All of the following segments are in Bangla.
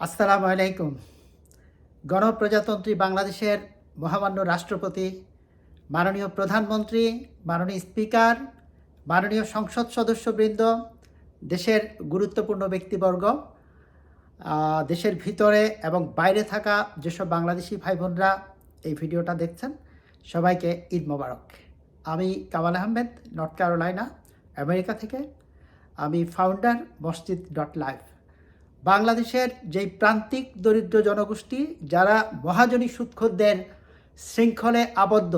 আসসালামু আলাইকুম। গণপ্রজাতন্ত্রী বাংলাদেশের মহামান্য রাষ্ট্রপতি, মাননীয় প্রধানমন্ত্রী, মাননীয় স্পিকার, মাননীয় সংসদ সদস্যবৃন্দ, দেশের গুরুত্বপূর্ণ ব্যক্তিবর্গ দেশের ভিতরে এবং বাইরে থাকা যেসব বাংলাদেশি ভাই বোনরা এই ভিডিওটা দেখছেন, সবাইকে ঈদ মোবারক। আমি Kamal Ahmed, North Carolina, America থেকে। আমি ফাউন্ডার মসজিদ ডট লাইভ বাংলাদেশের যেই প্রান্তিক দরিদ্র জনগোষ্ঠী যারা মহাজনী সুৎখরদের শৃঙ্খলে আবদ্ধ,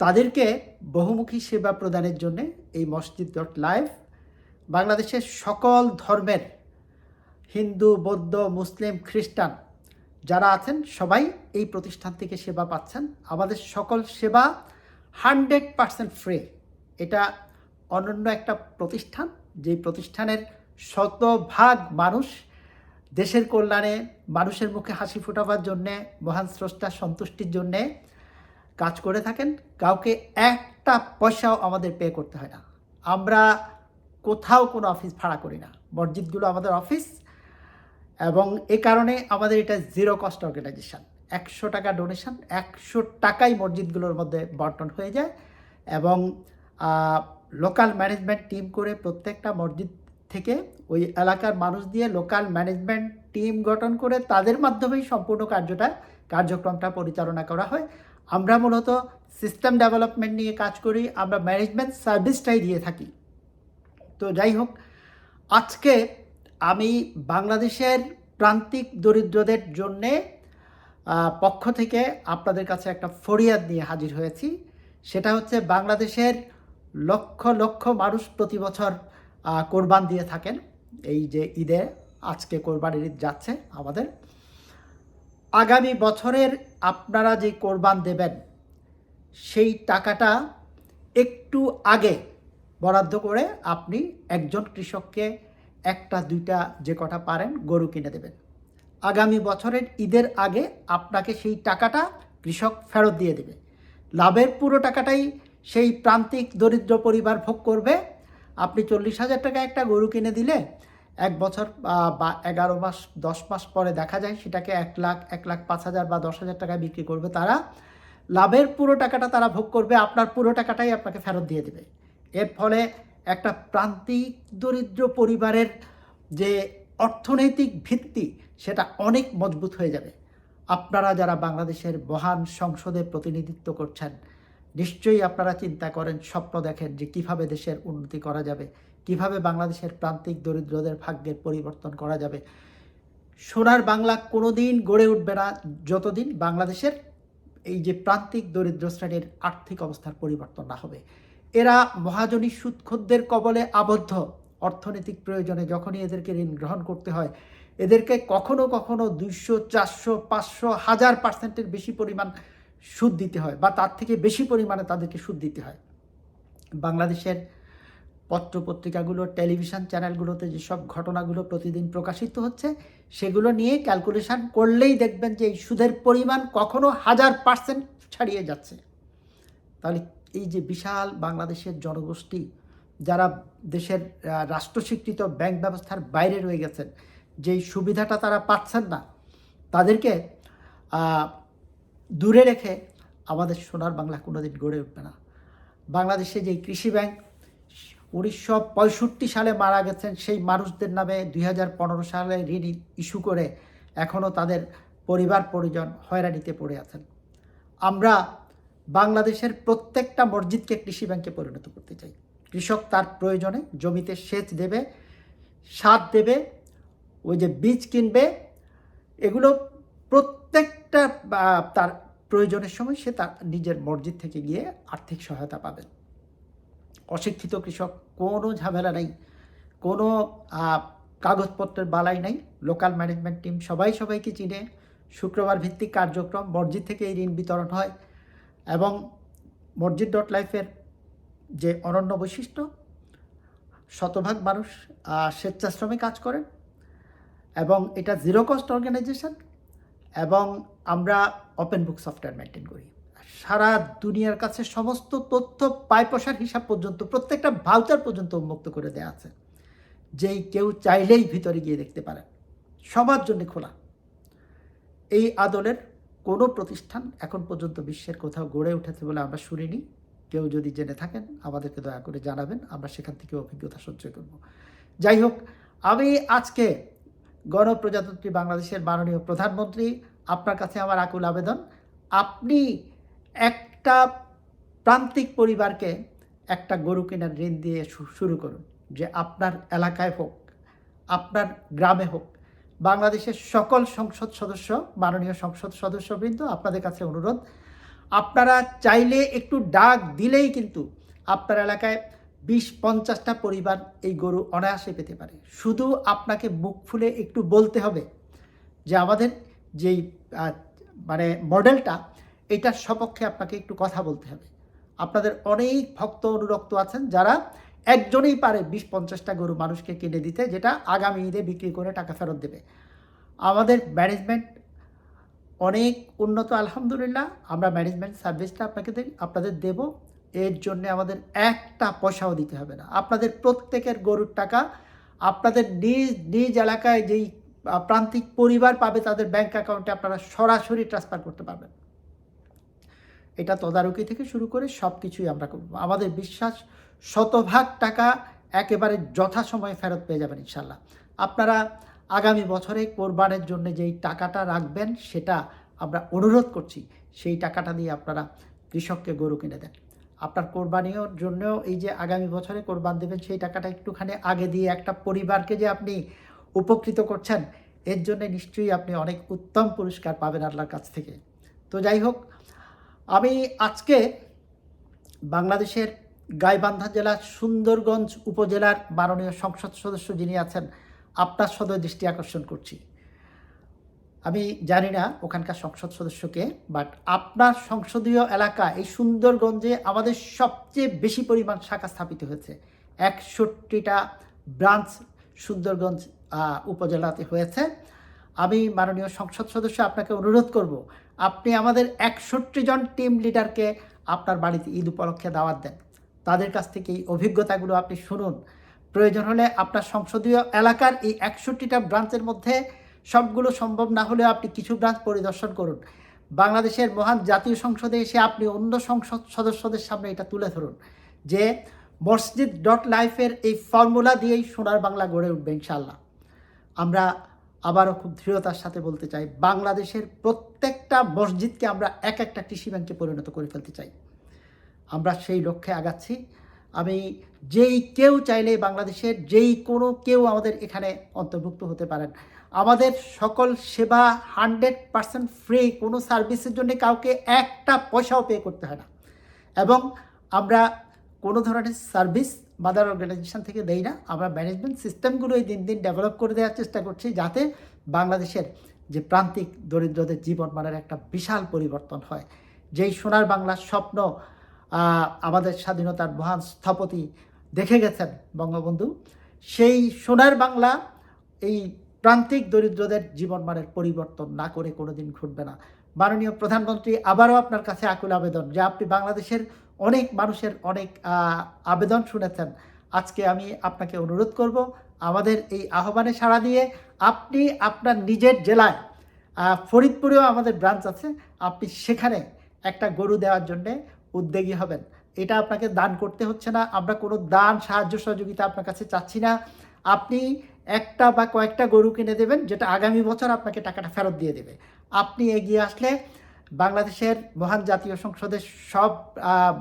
তাদেরকে বহুমুখী সেবা প্রদানের জন্য এই মসজিদ ডট লাইভ বাংলাদেশের সকল ধর্মের হিন্দু, বৌদ্ধ, মুসলিম, খ্রিস্টান যারা আছেন, সবাই এই প্রতিষ্ঠান থেকে সেবা পাচ্ছেন। আমাদের সকল সেবা হান্ড্রেড পারসেন্ট ফ্রি। এটা অনন্য একটা প্রতিষ্ঠান। যেই প্রতিষ্ঠানের শতভাগ মানুষ দেশের কল্যাণে, মানুষের মুখে হাসি ফোটাবার জন্যে, মহান স্রষ্টার সন্তুষ্টির জন্যে কাজ করে থাকেন। কাউকে একটা পয়সাও আমাদের পে করতে হয় না। আমরা কোথাও কোনো অফিস ভাড়া করি না। মসজিদগুলো আমাদের অফিস এবং এ কারণে আমাদের এটা জিরো কস্ট অর্গানাইজেশান একশো টাকা ডোনেশন একশো টাকাই মসজিদগুলোর মধ্যে বন্টন হয়ে যায় এবং লোকাল ম্যানেজমেন্ট টিম করে প্রত্যেকটা মসজিদ থেকে ওই এলাকার মানুষ দিয়ে লোকাল ম্যানেজমেন্ট টিম গঠন করে তাদের মাধ্যমেই সম্পূর্ণ কার্যটা, কার্যক্রমটা পরিচালনা করা হয়। আমরা মূলত সিস্টেম ডেভেলপমেন্ট নিয়ে কাজ করি, আমরা ম্যানেজমেন্ট সার্ভিসটাই দিয়ে থাকি। তো যাই হোক, আজকে আমি বাংলাদেশের প্রান্তিক দরিদ্রদের জন্যে পক্ষ থেকে আপনাদের কাছে একটা ফরিয়াদ নিয়ে হাজির হয়েছি। সেটা হচ্ছে বাংলাদেশের লক্ষ লক্ষ মানুষ প্রতি বছর কোরবান দিয়ে থাকেন। এই যে ঈদে আজকে কোরবানির ঈদ যাচ্ছে আমাদের। আগামী বছরের আপনারা যে কোরবান দেবেন, সেই টাকাটা একটু আগে বরাদ্দ করে আপনি একজন কৃষককে একটা, দুইটা, যে কটা পারেন গরু কিনে দেবেন। আগামী বছরের ঈদের আগে আপনাকে সেই টাকাটা কৃষক ফেরত দিয়ে দেবে। লাভের পুরো টাকাটাই সেই প্রান্তিক দরিদ্র পরিবার ভোগ করবে আপনি চল্লিশ হাজার টাকা একটা গরু কিনে দিলে এক বছর বা এগারো মাস, দশ মাস পরে দেখা যায় সেটাকে এক লাখ এক লাখ পাঁচ হাজার বা দশ হাজার টাকায় বিক্রি করবে তারা। লাভের পুরো টাকাটা তারা ভোগ করবে, আপনার পুরো টাকাটাই আপনাকে ফেরত দিয়ে দেবে। এর ফলে একটা প্রান্তিক দরিদ্র পরিবারের যে অর্থনৈতিক ভিত্তি, সেটা অনেক মজবুত হয়ে যাবে। আপনারা যারা বাংলাদেশের মহান সংসদে প্রতিনিধিত্ব করছেন নিশ্চয়ই আপনারা চিন্তা করেন, স্বপ্ন দেখেন যে কীভাবে দেশের উন্নতি করা যাবে, কীভাবে বাংলাদেশের প্রান্তিক দরিদ্রদের ভাগ্যের পরিবর্তন করা যাবে। সোনার বাংলা কোনোদিন গড়ে উঠবে না যতদিন বাংলাদেশের এই যে প্রান্তিক দরিদ্র শ্রেণির আর্থিক অবস্থার পরিবর্তন না হবে। এরা মহাজনী সুৎখদ্দের কবলে আবদ্ধ। অর্থনৈতিক প্রয়োজনে যখনই এদেরকে ঋণ গ্রহণ করতে হয়, এদেরকে কখনো কখনো দুইশো, চারশো, পাঁচশো, হাজার পার্সেন্টের বেশি পরিমাণ সুদ দিতে হয় বা তার থেকে বেশি পরিমাণে তাদেরকে সুদ দিতে হয়। বাংলাদেশের পত্র পত্রিকাগুলো টেলিভিশন চ্যানেলগুলোতে যেসব ঘটনাগুলো প্রতিদিন প্রকাশিত হচ্ছে, সেগুলো নিয়ে ক্যালকুলেশন করলেই দেখবেন যে এই সুদের পরিমাণ কখনো হাজার পার্সেন্ট ছাড়িয়ে যাচ্ছে। তাহলে এই যে বিশাল বাংলাদেশের জনগোষ্ঠী, যারা দেশের রাষ্ট্রস্বীকৃত ব্যাংক ব্যবস্থার বাইরে রয়ে গেছেন, যেই সুবিধাটা তারা পাচ্ছেন না, তাদেরকে দূরে রেখে আমাদের সোনার বাংলা কোনোদিন গড়ে উঠবে না। বাংলাদেশে যে কৃষি ব্যাংক উনিশশো পঁয়ষট্টি সালে মারা গেছেন, সেই মানুষদের নামে দুই হাজার পনেরো সালে ঋণ ইস্যু করে এখনও তাদের পরিবার পরিজন হয়রানিতে পড়ে আছেন। আমরা বাংলাদেশের প্রত্যেকটা মসজিদকে কৃষি ব্যাংকে পরিণত করতে চাই। কৃষক তার প্রয়োজনে জমিতে সেচ দেবে, সার দেবে, ওই যে বীজ কিনবে, এগুলো প্রত্যেকটা তার প্রয়োজনের সময় সে তার নিজের মসজিদ থেকে গিয়ে আর্থিক সহায়তা পাবেন অশিক্ষিত কৃষক কোনো ঝামেলা নেই, কোনো কাগজপত্রের বালাই নাই। লোকাল ম্যানেজমেন্ট টিম সবাই সবাইকে চিনে। শুক্রবার ভিত্তিক কার্যক্রম মসজিদ থেকে এই ঋণ বিতরণ হয় এবং মসজিদ ডট লাইফের যে অনন্য বৈশিষ্ট্য, শতভাগ মানুষ স্বেচ্ছাশ্রমে কাজ করেন এবং এটা জিরো কস্ট অর্গানাইজেশন এবং আমরা ওপেন বুক সফটওয়্যার মেনটেন করি। সারা দুনিয়ার কাছে সমস্ত তথ্য পাইপসার হিসাব পর্যন্ত, প্রত্যেকটা ভাউচার পর্যন্ত উন্মুক্ত করে দেওয়া আছে, যেই কেউ চাইলেই ভিতরে গিয়ে দেখতে পারেন। সবার জন্য খোলা। এই আদলের কোনো প্রতিষ্ঠান এখন পর্যন্ত বিশ্বের কোথাও গড়ে উঠেছে বলে আমরা শুনিনি। কেউ যদি জেনে থাকেন, আমাদেরকে দয়া করে জানাবেন, আমরা সেখান থেকে অভিজ্ঞতা সঞ্চয় করব। যাই হোক, আমি আজকে গণপ্রজাতন্ত্রী বাংলাদেশের মাননীয় প্রধানমন্ত্রী, আপনার কাছে আমার আকুল আবেদন। আপনি একটা প্রান্তিক পরিবারকে একটা গরু কেনার ঋণ দিয়ে শুরু করুন। যে আপনার এলাকায় হোক, আপনার গ্রামে হোক, বাংলাদেশের সকল সংসদ সদস্য, মাননীয় সংসদ সদস্যবৃন্দ, আপনাদের কাছে অনুরোধ। আপনারা চাইলে একটু ডাক দিলেই কিন্তু আপনার এলাকায় বিশ পঞ্চাশটা পরিবার এই গরু অনায়াসে পেতে পারে। শুধু আপনাকে মুখ ফুলে একটু বলতে হবে যে আমাদের যেই মানে মডেলটা, এটার সপক্ষে আপনাকে একটু কথা বলতে হবে। আপনাদের অনেক ভক্ত অনুরক্ত আছেন যারা একজনেই পারে বিশ পঞ্চাশটা গরু মানুষকে কিনে দিতে, যেটা আগামী ঈদে বিক্রি করে টাকা ফেরত দেবে। আমাদের ম্যানেজমেন্ট অনেক উন্নত, আলহামদুলিল্লাহ। আমরা ম্যানেজমেন্ট সার্ভিসটা আপনাকে আপনাদের দেব। এর জন্য আমাদের একটা পয়সাও দিতে হবে না। আপনাদের প্রত্যেকের গরুর টাকা, আপনাদের নিজ নিজ এলাকায় যেই প্রান্তিক পরিবার পাবে তাদের ব্যাংক অ্যাকাউন্টে আপনারা সরাসরি ট্রান্সফার করতে পারবেন। এটা তদারকি থেকে শুরু করে সব কিছুই আমরা করব। আমাদের বিশ্বাস, শতভাগ টাকা একেবারে যথাসময়ে ফেরত পেয়ে যাবেন ইনশাল্লাহ আপনারা আগামী বছরে কোরবানের জন্য যেই টাকাটা রাখবেন, সেটা আমরা অনুরোধ করছি, সেই টাকাটা দিয়ে আপনারা কৃষককে গরু কিনে দেন। আপনার কোরবানির জন্য এই যে আগামী বছরে কোরবান দেবেন সেই টাকাটা একটুখানি আগে দিয়ে একটা পরিবারকে যে আপনি উপকৃত করছেন, এর জন্য নিশ্চয়ই আপনি অনেক উত্তম পুরস্কার পাবেন আল্লাহর কাছ থেকে। তো যাই হোক, আমি আজকে বাংলাদেশের গাইবান্ধা জেলার সুন্দরগঞ্জ উপজেলার মাননীয় সংসদ সদস্য যিনি আছেন, আপনার সদয় দৃষ্টি আকর্ষণ করছি। আমি জানি না ওখানকার সংসদ সদস্যকে বাট আপনার সংসদীয় এলাকা এই সুন্দরগঞ্জে আমাদের সবচেয়ে বেশি পরিমাণ শাখা স্থাপিত হয়েছে। একষট্টিটা ব্রাঞ্চ সুন্দরগঞ্জ উপজেলাতে হয়েছে। আমি মাননীয় সংসদ সদস্য আপনাকে অনুরোধ করব, আপনি আমাদের একষট্টি জন টিম লিডারকে আপনার বাড়িতে ঈদ উপলক্ষে দাওয়াত দেন। তাদের কাছ থেকে এই অভিজ্ঞতাগুলো আপনি শুনুন। প্রয়োজন হলে আপনার সংসদীয় এলাকার এই একষট্টিটা ব্রাঞ্চের মধ্যে সবগুলো সম্ভব না হলেও আপনি কিছু ব্রাঞ্চ পরিদর্শন করুন। বাংলাদেশের মহান জাতীয় সংসদে এসে আপনি অন্য সংসদ সদস্যদের সামনে এটা তুলে ধরুন যে মসজিদ ডট লাইফের এই ফর্মুলা দিয়েই সোনার বাংলা গড়ে উঠবে ইনশাল্লাহ আমরা আবারও খুব দৃঢ়তার সাথে বলতে চাই, বাংলাদেশের প্রত্যেকটা মসজিদকে আমরা এক একটা কৃষি ব্যাংকে পরিণত করে ফেলতে চাই। আমরা সেই লক্ষ্যে আগাচ্ছি। আমি যেই কেউ চাইলে বাংলাদেশের যেই কোনো কেউ আমাদের এখানে অন্তর্ভুক্ত হতে পারেন। আমাদের সকল সেবা হান্ড্রেড পার্সেন্ট ফ্রি, কোনো সার্ভিসের জন্য কাউকে একটা পয়সাও পে করতে হয় না। এবং আমরা কোনো ধরনের সার্ভিস মাদার অর্গানাইজেশন থেকে দেই না, আমরা ম্যানেজমেন্ট সিস্টেমগুলোই দিন দিন ডেভেলপ করে দেওয়ার চেষ্টা করছি যাতে বাংলাদেশের যে প্রান্তিক দরিদ্রদের জীবনমানের একটা বিশাল পরিবর্তন হয়। যেই সোনার বাংলার স্বপ্ন আমাদের স্বাধীনতার মহান স্থপতি দেখে গেছেন বঙ্গবন্ধু, সেই সোনার বাংলা এই প্রান্তিক দরিদ্রদের জীবনমানের পরিবর্তন না করে কোনোদিন ঘটবে না। মাননীয় প্রধানমন্ত্রী, আবারও আপনার কাছে আকুল আবেদন যে আপনি বাংলাদেশের অনেক মানুষের অনেক আবেদন শুনেছেন। আজকে আমি আপনাকে অনুরোধ করব, আমাদের এই আহ্বানে সাড়া দিয়ে আপনি আপনার নিজের জেলায় ফরিদপুরেও আমাদের ব্রাঞ্চ আছে, আপনি সেখানে একটা গরু দেওয়ার জন্যে উদ্যোগী হবেন। এটা আপনাকে দান করতে হচ্ছে না। আমরা কোনো দান, সাহায্য, সহযোগিতা আপনার কাছে চাচ্ছি না। আপনি একটা বা কয়েকটা গরু কিনে দেবেন, যেটা আগামী বছর আপনাকে টাকাটা ফেরত দিয়ে দেবে। আপনি এগিয়ে আসলে বাংলাদেশের মহান জাতীয় সংসদের সব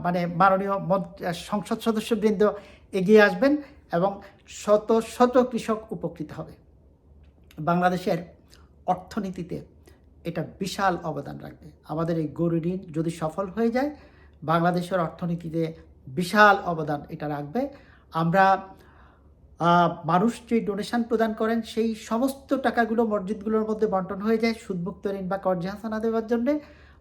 মানে মাননীয় মন- সংসদ সদস্যবৃন্দ এগিয়ে আসবেন এবং শত শত কৃষক উপকৃত হবে। বাংলাদেশের অর্থনীতিতে এটা বিশাল অবদান রাখবে। আমাদের এই গরু ঋণ যদি সফল হয়ে যায়, বাংলাদেশের অর্থনীতিতে বিশাল অবদান এটা রাখবে। আমরা মানুষ যে ডোনেশন প্রদান করেন, সেই সমস্ত টাকাগুলো মসজিদগুলোর মধ্যে বন্টন হয়ে যায় সুদমুক্ত ঋণ বা কর্য হাসানা দেওয়ার জন্যে।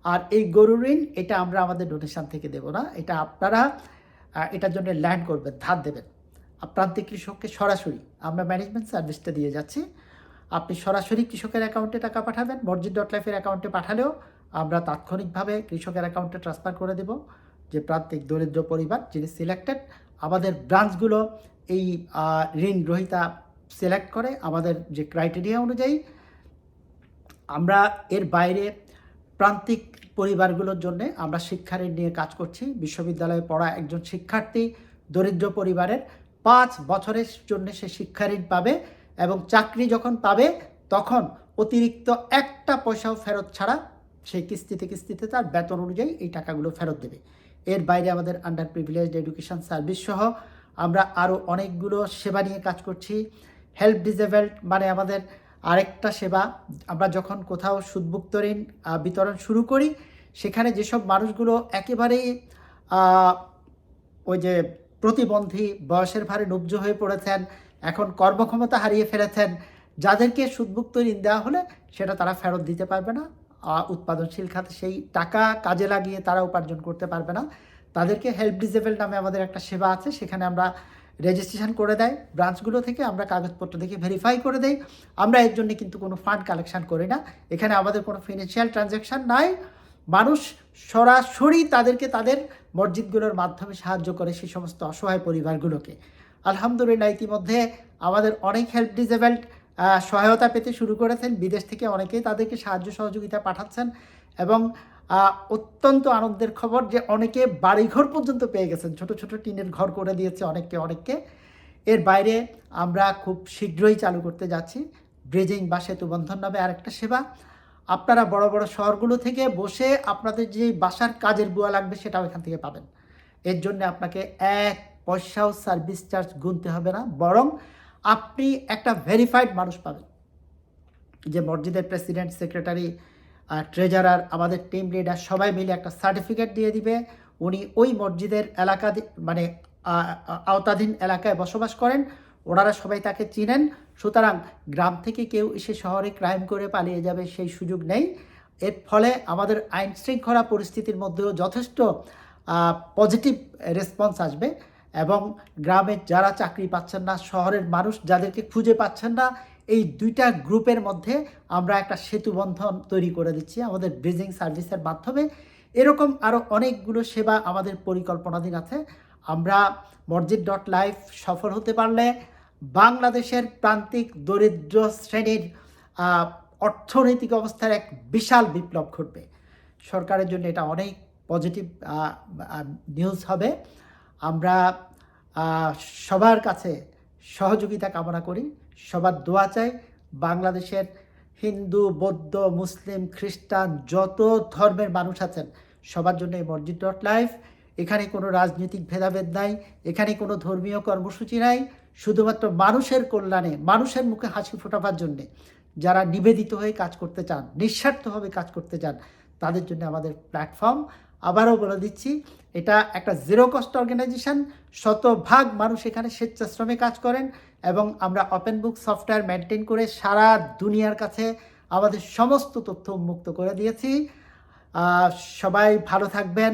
আর এই গরু ঋণ, এটা আমরা আমাদের ডোনেশন থেকে দেব না। এটা আপনারা এটার জন্য ল্যান্ড করবেন, ধার দেবেন। প্রান্তিক কৃষককে সরাসরি, আমরা ম্যানেজমেন্ট সার্ভিসটা দিয়ে যাচ্ছি। আপনি সরাসরি কৃষকের অ্যাকাউন্টে টাকা পাঠাবেন, মসজিদ ডট লাইফের অ্যাকাউন্টে পাঠালেও আমরা তাৎক্ষণিকভাবে কৃষকের অ্যাকাউন্টে ট্রান্সফার করে দেব। যে প্রান্তিক দরিদ্র পরিবার যিনি সিলেক্টেড আমাদের ব্রাঞ্চগুলো এই ঋণ গ্রহিতা সিলেক্ট করে আমাদের যে ক্রাইটেরিয়া অনুযায়ী আমরা এর বাইরে প্রান্তিক পরিবারগুলোর জন্য আমরা শিক্ষা ঋণ নিয়ে কাজ করছি। বিশ্ববিদ্যালয়ে পড়া একজন শিক্ষার্থী দরিদ্র পরিবারের পাঁচ বছরের জন্য সে শিক্ষা ঋণ পাবে এবং চাকরি যখন পাবে তখন অতিরিক্ত একটা পয়সাও ফেরত ছাড়া সেই কিস্তিতে কিস্তিতে তার বেতন অনুযায়ী এই টাকাগুলো ফেরত দেবে। এর বাইরে আমাদের আন্ডার প্রিভিলেজড এডুকেশন সার্ভিস সহ আমরা আরও অনেকগুলো সেবা নিয়ে কাজ করছি। হেল্প ডিজেবলড মানে আমাদের আরেকটা সেবা। আমরা যখন কোথাও সুদমুক্ত ঋণ বিতরণ শুরু করি, সেখানে যেসব মানুষগুলো একেবারেই ওই যে প্রতিবন্ধী, বয়সের ভারে নুব্জ হয়ে পড়েছেন, এখন কর্মক্ষমতা হারিয়ে ফেলেছেন, যাদেরকে সুদমুক্ত ঋণ দেওয়া হলে সেটা তারা ফেরত দিতে পারবে না। উৎপাদনশীল খাতে, সেই টাকা কাজে লাগিয়ে তারা উপার্জন করতে পারবে না। তাদেরকে হেল্প ডিজেবল নামে আমাদের একটা সেবা আছে, সেখানে আমরা রেজিস্ট্রেশন করে দেয়। ব্রাঞ্চগুলো থেকে আমরা কাগজপত্র দেখে ভেরিফাই করে দেই। আমরা এর জন্য কিন্তু কোনো ফান্ড কালেকশন করি না। এখানে আমাদের কোনো ফিনান্সিয়াল ট্রানজ্যাকশন নাই। মানুষ সরাসরি তাদেরকে তাদের মসজিদগুলোর মাধ্যমে সাহায্য করে সেই সমস্ত অসহায় পরিবারগুলোকে। আলহামদুলিল্লাহ, ইতিমধ্যে আমাদের অনেক হেল্প ডিজেবলড সহায়তা পেতে শুরু করেছেন। বিদেশ থেকে অনেকেই তাদেরকে সাহায্য সহযোগিতা পাঠাচ্ছেন এবং অত্যন্ত আনন্দের খবর যে অনেকে বাড়িঘর পর্যন্ত পেয়ে গেছেন। ছোট ছোট টিনের ঘর করে দিয়েছে অনেককে অনেককে। এর বাইরে আমরা খুব শীঘ্রই চালু করতে যাচ্ছি। ব্রিজিং বা সেতু বন্ধন নামে আরেকটা সেবা। আপনারা বড় বড় শহরগুলো থেকে বসে আপনাদের যে বাসার কাজের বুয়া লাগবে সেটাও এখান থেকে পাবেন। এর জন্য আপনাকে এক পয়সাও সার্ভিস চার্জ গুনতে হবে না। বরং আপনি একটা ভেরিফাইড মানুষ পাবেন। যে মসজিদের প্রেসিডেন্ট সেক্রেটারি ট্রেজারার আমাদের টিম লিডার সবাই মিলে একটা সার্টিফিকেট দিয়ে দিবে। উনি ওই মসজিদের এলাকা মানে আওতাধীন এলাকায় বসবাস করেন। ওনারা সবাই তাকে চিনেন। সুতরাং গ্রাম থেকে কেউ এসে শহরে ক্রাইম করে পালিয়ে যাবে সেই সুযোগ নেই। এর ফলে আমাদের আইন শৃঙ্খলা পরিস্থিতির মধ্যেও যথেষ্ট পজিটিভ রেসপন্স আসবে। এবং গ্রামের যারা চাকরি পাচ্ছেন না, শহরের মানুষ যাদেরকে খুঁজে পাচ্ছেন না, এই দুইটা গ্রুপের মধ্যে আমরা একটা সেতু বন্ধন তৈরি করে দিচ্ছি আমাদের ব্রিজিং সার্ভিসের মাধ্যমে। এরকম আরও অনেকগুলো সেবা আমাদের পরিকল্পনাধীন আছে। আমরা মসজিদ ডট লাইফ সফল হতে পারলে বাংলাদেশের প্রান্তিক দরিদ্র শ্রেণির অর্থনৈতিক অবস্থার এক বিশাল বিপ্লব ঘটবে। সরকারের জন্য এটা অনেক পজিটিভ নিউজ হবে। আমরা সবার কাছে সহযোগিতা কামনা করি, সবার দোয়া চাই। বাংলাদেশের হিন্দু, বৌদ্ধ, মুসলিম, খ্রিস্টান যত ধর্মের মানুষ আছেন, সবার জন্য এই মসজিদ ডট লাইফ। এখানে কোনো রাজনৈতিক ভেদাভেদ নাই, এখানে কোনো ধর্মীয় কর্মসূচি নাই, শুধুমাত্র মানুষের কল্যাণে, মানুষের মুখে হাসি ফোটাবার জন্যে যারা নিবেদিত হয়ে কাজ করতে চান, নিঃস্বার্থভাবে কাজ করতে চান, তাদের জন্য আমাদের প্ল্যাটফর্ম। আবারও বলে দিচ্ছি, এটা একটা জিরো কস্ট অর্গানাইজেশন শতভাগ মানুষ এখানে স্বেচ্ছাশ্রমে কাজ করেন এবং আমরা ওপেন বুক সফটওয়্যার মেনটেন করে সারা দুনিয়ার কাছে আমাদের সমস্ত তথ্য উন্মুক্ত করে দিয়েছি। সবাই ভালো থাকবেন।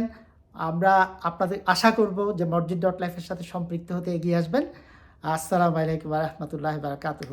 আমরা আপনাদের আশা করব যে মসজিদ ডট লাইফের সাথে সম্পৃক্ত হতে এগিয়ে আসবেন। আসসালামু আলাইকুম রহমতুল্লাহ বারাকাতুহ।